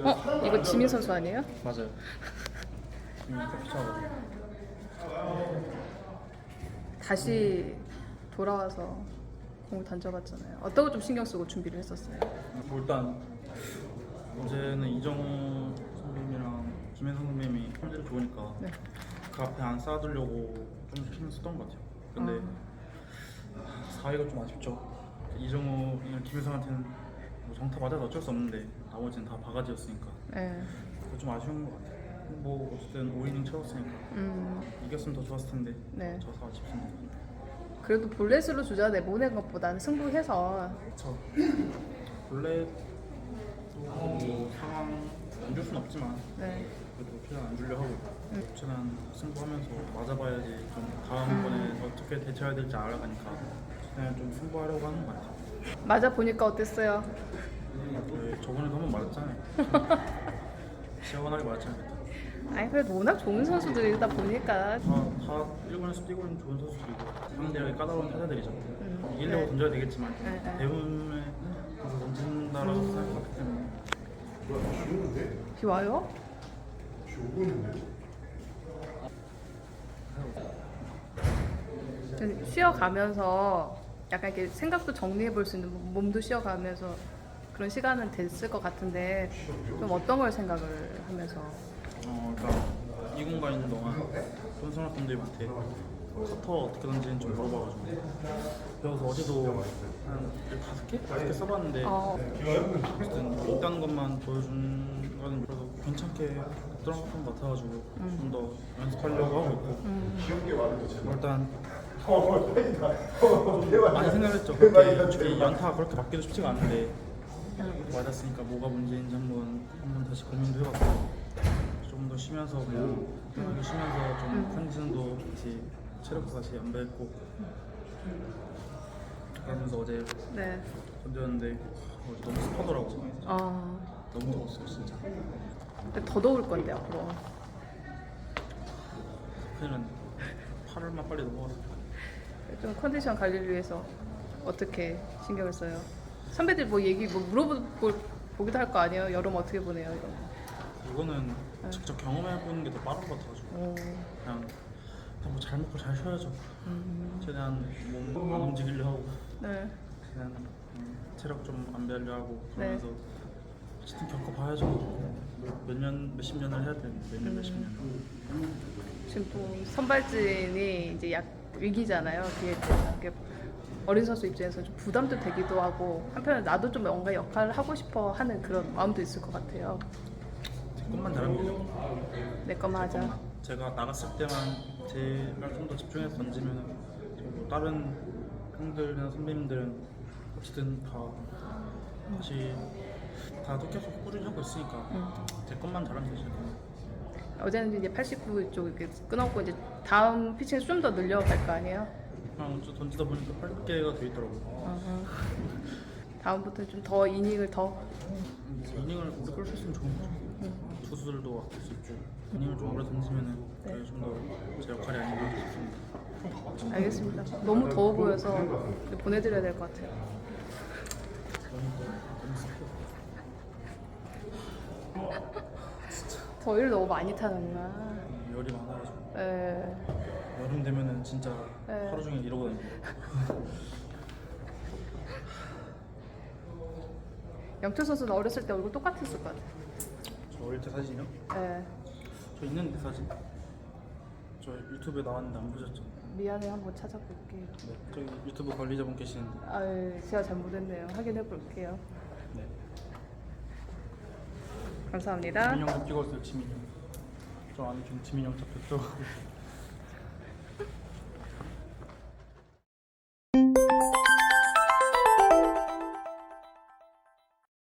어? 이거 지민 선수 아니에요? 맞아요. 다시 돌아와서 공을 던져봤잖아요. 어떤 거 좀 신경 쓰고 준비를 했었어요? 뭐 일단 어제는 이정우 선배님이랑 김혜성 선배님이 컨디를 좋으니까 네. 그 앞에 안 쌓아두려고 좀 신경 썼던 것 같아요. 근데 아. 4위가 좀 아쉽죠. 이정우랑 김혜성한테는 뭐 정타 맞아도 어쩔 수 없는데 나머지는 다 바가지였으니까 네. 그게 좀 아쉬운 것 같아요. 뭐 어쨌든 5이닝 채웠으니까 음, 이겼으면 더 좋았을 텐데 네. 져서 아쉽습니다. 그래도 볼넷으로 주자 내보낸 것보다는 승부해서 그쵸. 원래 뭐 상황 안 줄 순 없지만 네. 그래도 최대한 안 주려 하고 최대한 승부하면서 맞아봐야지 좀 다음번에 어떻게 대처해야 될지 알아가니까 최대한 좀 승부하려고 하는 것 같아요. 맞아 보니까 어땠어요? 저희 저번에도 한번 말했잖아요. 시원하게 말했잖아요. 아니 그래도 워낙 좋은 선수들이다 보니까 다, 다 일본에서 뛰고 있는 좋은 선수들이고 상대하기 까다로운 타자들이죠. 이기려고 네. 던져야 되겠지만 네, 네. 대부분에 가서 던진다라고 생각하기 때문에 비 와요? 좀 쉬어가면서 약간 이렇게 생각도 정리해 볼 수 있는 몸- 몸도 쉬어가면서 그런 시간은 됐을 것 같은데 좀 어떤 걸 생각을 하면서 어, 일단 이 공간 있는 동안 손승환 감독님한테 커터 어떻게 던지는지 좀 물어봐가지고 그래서 어제도 한 다섯 개? 다섯 개 써봤는데 어, 어쨌든 있다는 것만 보여준 거는 그래도 괜찮게 들어갔던 것 같아가지고 좀더 연습하려고 하고 있고 일단 좀 많이 생각했죠 그렇게 솔직히 연타 그렇게 맞기도 쉽지가 않은데 맞았으니까 뭐가 문제인지 한번 한번 다시 고민도 해봤고 좀 더 쉬면서 그냥 편하게 쉬면서 좀 컨디션도 다시 체력도 다시 안배했고 그러면서 어제 네. 던졌는데 어제 너무 습하더라고 어, 너무 더웠어 진짜 근데 더 더울 건데 앞으로. 큰일 났네 8월만 빨리 넘어가서 좀 컨디션 관리를 위해서 어떻게 신경을 써요? 선배들 뭐 얘기 뭐 물어보기도 할 거 아니에요? 여름 어떻게 보내요? 이런 거. 이거는 직접 경험해보는 게 더 빠른 것 같아가지고 어, 그냥 뭐잘 먹고 잘 쉬어야죠 음, 최대한 몸안 움직이려 하고 네. 최대한 음, 체력 좀 안배하려 하고 네. 그러면서 어쨌든 겪어봐야죠 몇 년, 몇십 년을 해야 되는데 몇 년, 몇십 년 지금 또 선발진이 이제 약 위기잖아요. 뒤에 이렇게 어린 선수 입장에서 좀 부담도 되기도 하고 한편으로 나도 좀 뭔가 역할을 하고 싶어 하는 그런 마음도 있을 것 같아요. 제 것만 잘하면 되죠 내 것만 하자. 제가 나갔을 때만 제가 좀더 집중해서 던지면 뭐 다른 형들이나 선배님들은 어쨌든 다 다시 다도 계속 꾸준히 하고 있으니까 음. 제 것만 잘하면 되죠 어제는 이제 89쪽 이렇게 끊었고 이제 다음 피칭 좀 더 늘려갈 거 아니에요? 그냥 좀 던지다 보니까 8개가 돼 있더라고요. 어허. 다음부터 좀 더 이닝을 더. 이닝을 오래 끌수 있으면 좋은 거죠. 투수들도 아낄 수 있고 이닝을 좀 오래 던지면은 그게 좀더 제 역할이 아닌가 싶습니다. 알겠습니다. 너무 더워 보여서 보내드려야 될 것 같아요. 더위를 너무 많이 타는구나. 열이 많아가지고. 에, 여름 되면은 진짜 네. 하루 종일 이러고 다니고 영태 선수는 어렸을 때 얼굴 똑같았을 것 같아요. 저 어릴 때 사진이요? 에, 저 있는데 사진 저 유튜브에 나왔는데 안 보셨죠? 미안해 한번 찾아볼게요. 네 저기 유튜브 관리자분 계시는데 아, 제가 잘못했네요. 확인해 볼게요. 네 감사합니다. 지민형도 찍었어요 지민형 저 안에 지금 지민형 잡혔죠?